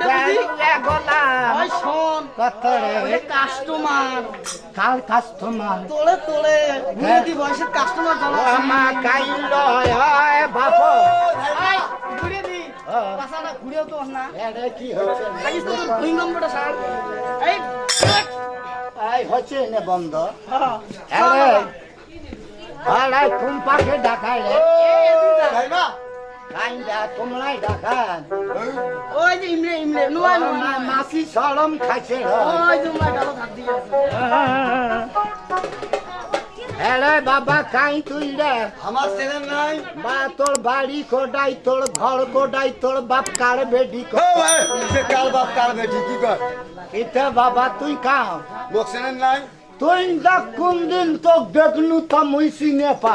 বুঝি? গোলা ওই শোন কতরে ওই কাস্টমার কাল কাস্টমার তোলে তোলে বুঝে বয়সের কাস্টমার ও জানা কাইল হয় বাপ এই দি হ্যাঁ। পাশাটা ঘুরেও তো না এরে কি হচ্ছে লাগিস তো দুই নম্বরটা সার এই এই হচ্ছে নে বন্ধ হ্যাঁ। আরে কুম্পাকে ডাকাইলে কাইন্দা তোমরাই ডাকান। ওই যে ইমরে ইমরে নুয়া মা- নুয়া। মাসি সরম খাইছে রে। ওই তোমরা ডালো ভাত দিয়ে আছে। এরে বাবা কাই তুই রে। আমার ছেলে নাই। বা তোর বাড়ি কোডাই তোর ঘর কোডাই তোর বাপ কার বেডি ও ভাই বাপ কাল বেটি কি কর? ইতে বাবা তুই কাও মোক নাই। তুই দা কোন দিন তো দেখনু তো মুই চিনে পা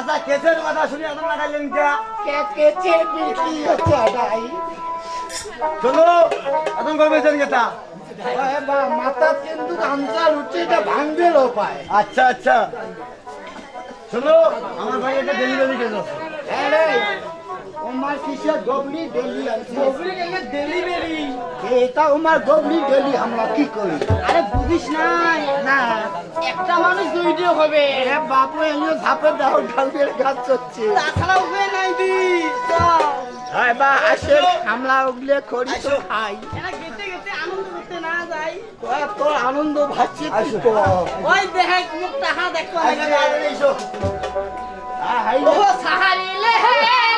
আচ্ছা কেসের কথা শুনি এখন লাগাইলেন কে? কে কে চে বিকি হচ্ছে ডাই শোনো এখন কইবেছেন কেটা মাথা কিন্তু আনসার উঠিটা ভাঙবে লো পায় আচ্ছা আচ্ছা। শোনো আমার ভাই এটা ডেলিভারি কেস আছে। আরে ডেলি এটা গবলি আমরা কি করি আরে বুঝিস না একটা মানুষ দুইটি হবে। এ বাপু এনে ধাপে দাও ঢালবে গাছ চচ্ছে তাছাড়া উপায় নাই দি। হয় বা আসে আমরা ওগুলো করি তো খাই এরা গেতে গেতে আনন্দ করতে না যাই তোর আনন্দ ওই দেখ মুখ টাহা দেখো আরে এইসো। ও সাহারিলে হেন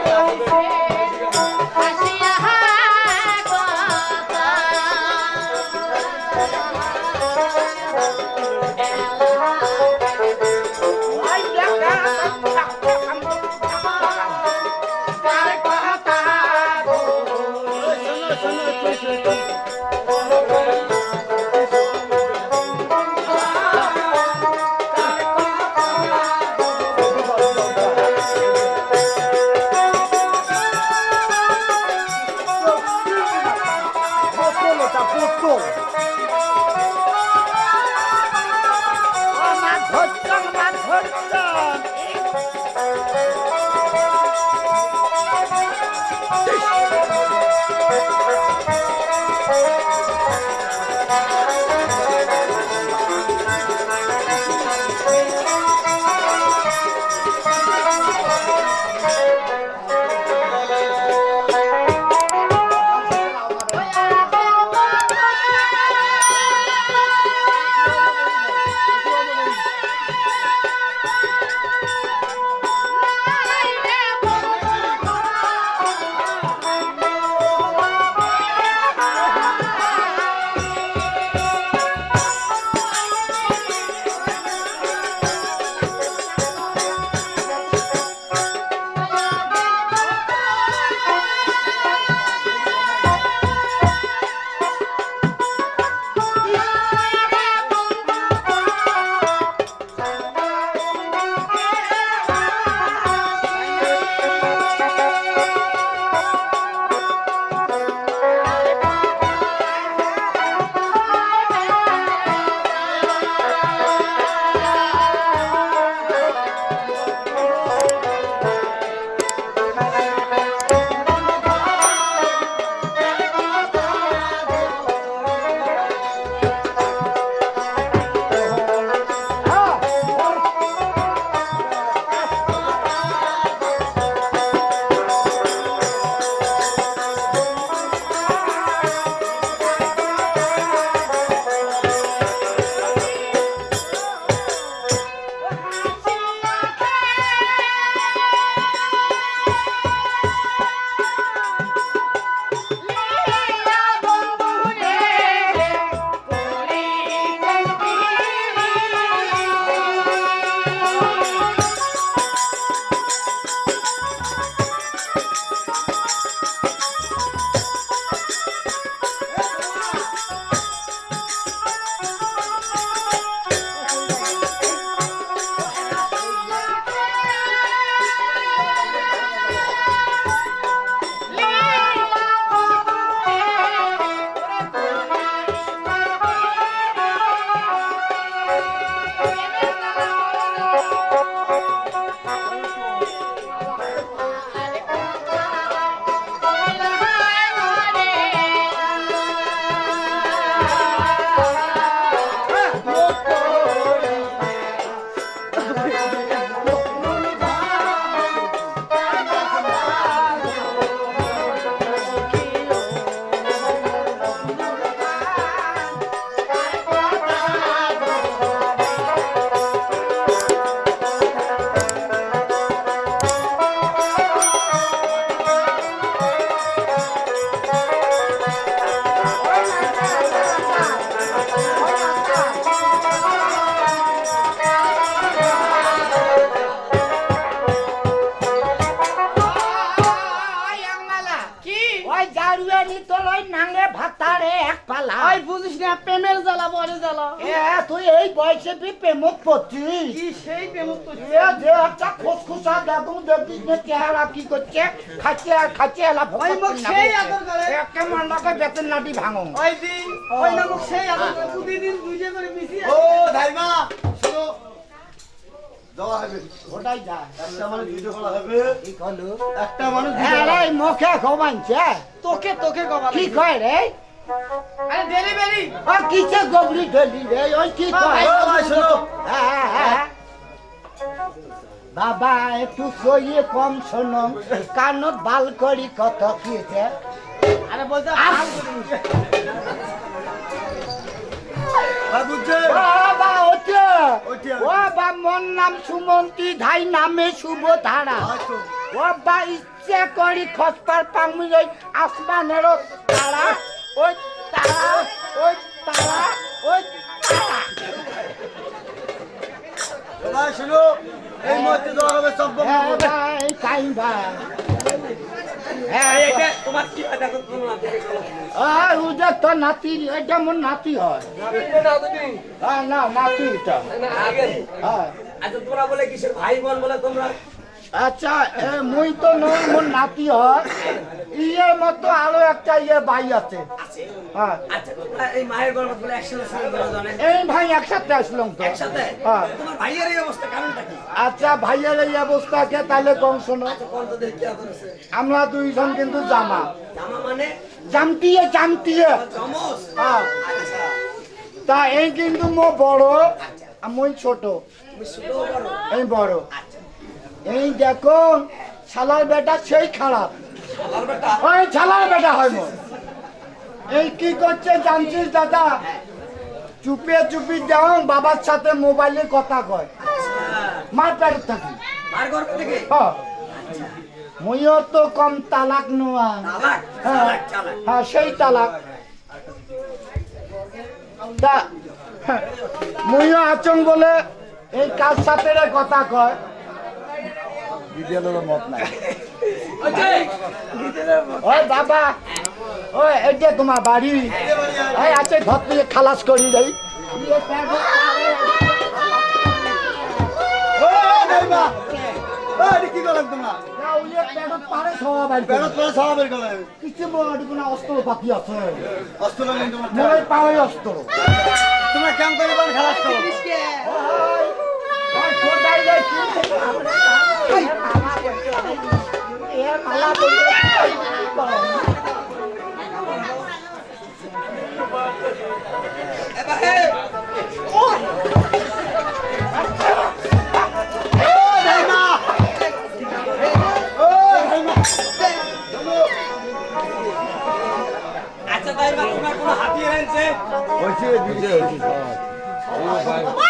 Yeah. নি তোলই নাঙ্গে ভাতারে এক পালা। ওই বুঝিস না প্রেমের জ্বালা বড় জ্বালা। এ তুই এই বয়সে বি প্রেমত পড়ছিস কি সেই প্রেম এ যে একটা খোসখোসা দেখুন দেখিস না চেহারা কি করছে খাচ্ছে আর খাচ্ছে এলা ওই মুখ সেই আদর করে। একে মান্নাকে বেতন নাটি ভাঙো। ওই দিন ওই নামক সেই আদর করে প্রতিদিন দুইটা করে মিশি ও ধাইমা শোনো তোকে তোকে কি কয় রে? আরে ডেলিভারি ও কিসে গবরি ঢেলি রে? ওই কি কয়? শোনো। বাবা একটু সইয়ে কম শোনো। কানত বাল করি কত কিছে আরে বলতে বাবা। ও বা মন নাম সুমন্তি ধাই নামে শুভ ধারা। ও বা ইচ্ছে করি খসপার পামি ওই আসমানের তারা ওই তারা ওই তারা ওই তারা। শোনো এই মুহূর্তে দেওয়া হবে সব বন্ধ হ্যাঁ করে। ভাই কাই ভাই হ্যাঁ তোমার কি কথা আর ওটা তো নাতি এটা আমার নাতি হয়। হ্যাঁ না নাতি এটা হ্যাঁ। আচ্ছা তোমরা বলে কিসের ভাই বোন বলে তোমরা? আচ্ছা এ মুই তো নই মোর নাতি হয়। ইয়ের মতো আরও একটা ইয়ে ভাই আছে। হ্যাঁ। আচ্ছা এই মায়ের বলে একসাথে এই ভাই একসাথে আসলাম তো। একসাথে? হ্যাঁ। তোমার ভাইয়ের এই অবস্থা কারণটা কি? আচ্ছা ভাইয়ের এই অবস্থাকে তাহলে কম শোনো। আছে। আমরা দুইজন কিন্তু জামা। জামা মানে? জামটিয়ে জামটিয়ে। হ্যাঁ। আচ্ছা। তা এই কিন্তু মো বড় আর মই ছোট। এই বড়। আচ্ছা। এই দেখো শালার বেটা সেই খারাপ। ওই শালার বেটা হয় এই কি করছে জানছিস দাদা? চুপে চুপি যাও বাবার সাথে মোবাইলে কথা কয়। মার পেট থাকি। হ্যাঁ মুইও তো কম তালাক নোয়া। হ্যাঁ। হ্যাঁ সেই তালাক। তা মুইও আচং বলে এই কার সাথে কথা কয়? বিদ্যালয়ের মত নাই। বাবা ওই এটা তোমার বাড়ি ওই আছে ঘর থেকে খালাস করি এটা কি করলাম তোমরা কিছু অস্ত্র আছে। অস্ত্র নেই তোমার অস্ত্র তোমরা কেমন করে খালাস করো ওই, ওই বলছে, এই কি করো? ও ধাইমা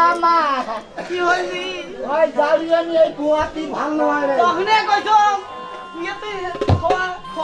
আমা, কি হইলি ওই দাঁড়িয়ে নিয়ে গুয়াতি ভাঙলো রে। তখনে কইছো ইয়েতে